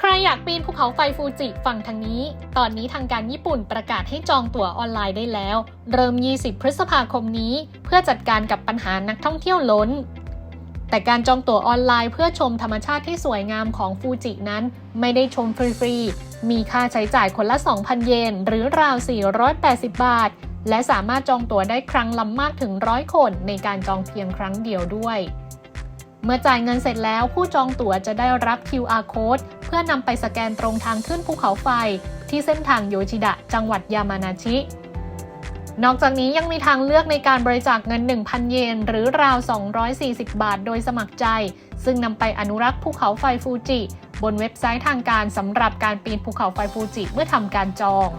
ใครอยากปีนภูเขาไฟฟูจิฟังทางนี้ ตอนนี้ทางการญี่ปุ่นประกาศให้จองตั๋วออนไลน์ได้แล้ว เริ่ม 20 พฤษภาคมนี้ เพื่อจัดการกับปัญหานักท่องเที่ยวล้น แต่การจองตั๋วออนไลน์เพื่อชมธรรมชาติที่สวยงามของฟูจินั้น ไม่ได้ชมฟรีๆ มีค่าใช้จ่ายคนละ 2,000 เยน หรือราว 480 บาท และสามารถจองตั๋วได้ครั้งลำมากถึงร้อยคนในการจองเพียงครั้งเดียวด้วย มื่อจ่ายเงินเสร็จแล้วผู้จองตั๋วจะได้รับ QR code เพื่อนำไปสแกนตรงทางขึ้นภูเขาไฟ ที่เส้นทางโยชิดะ จังหวัดยามานาชิ นอกจากนี้ยังมีทางเลือกในการบริจาคเงิน 1,000 เยน หรือราว 240 บาทโดยสมัครใจ ซึ่งนำไปอนุรักษ์ภูเขาไฟฟูจิ บนเว็บไซต์ทางการสำหรับการปีนภูเขาไฟฟูจิเมื่อทำการจอง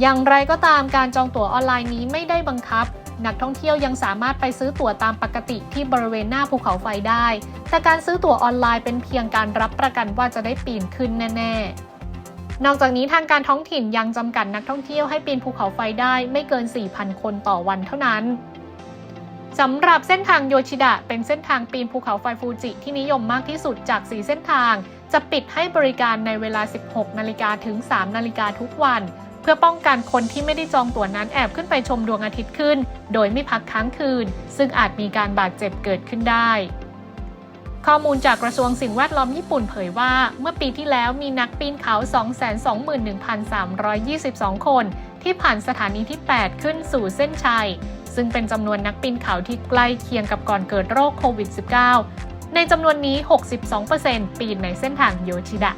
อย่างไรก็ตามการจองตั๋วออนไลน์นี้ไม่ได้บังคับ นักท่องเที่ยวยังสามารถไปซื้อตั๋วตามปกติที่บริเวณหน้าภูเขาไฟได้ แต่การซื้อตั๋วออนไลน์เป็นเพียงการรับประกันว่าจะได้ปีนขึ้นแน่ ๆ นอกจากนี้ทางการท้องถิ่นยังจำกัดนักท่องเที่ยวให้ปีนภูเขาไฟได้ไม่เกิน 4,000 คนต่อวันเท่านั้นสำหรับเส้นทางโยชิดะเป็นเส้นทางปีนภูเขาไฟฟูจิที่นิยมมากที่สุดจาก 4 เส้นทาง จะปิดให้บริการในเวลา 16 นาฬิกาถึง 3 นาฬิกาทุกวัน เพื่อป้องกันคนที่ไม่ได้จองตั๋วนั้นแอบขึ้นไปชมดวงอาทิตย์ขึ้น โดยไม่พักค้างคืน ซึ่งอาจมีการบาดเจ็บเกิดขึ้นได้ ข้อมูลจากกระทรวงสิ่งแวดล้อมญี่ปุ่นเผยว่า เมื่อปีที่แล้วมีนักปีนเขา 221,322 คน ที่ผ่านสถานีที่ 8 ขึ้นสู่เส้นชัย ซึ่งเป็นจำนวนนักปีนเขาที่ใกล้เคียงกับก่อนเกิดโรคโควิด -19 ในจำนวนนี้ 62%ปีนในเส้นทางโยชิดะ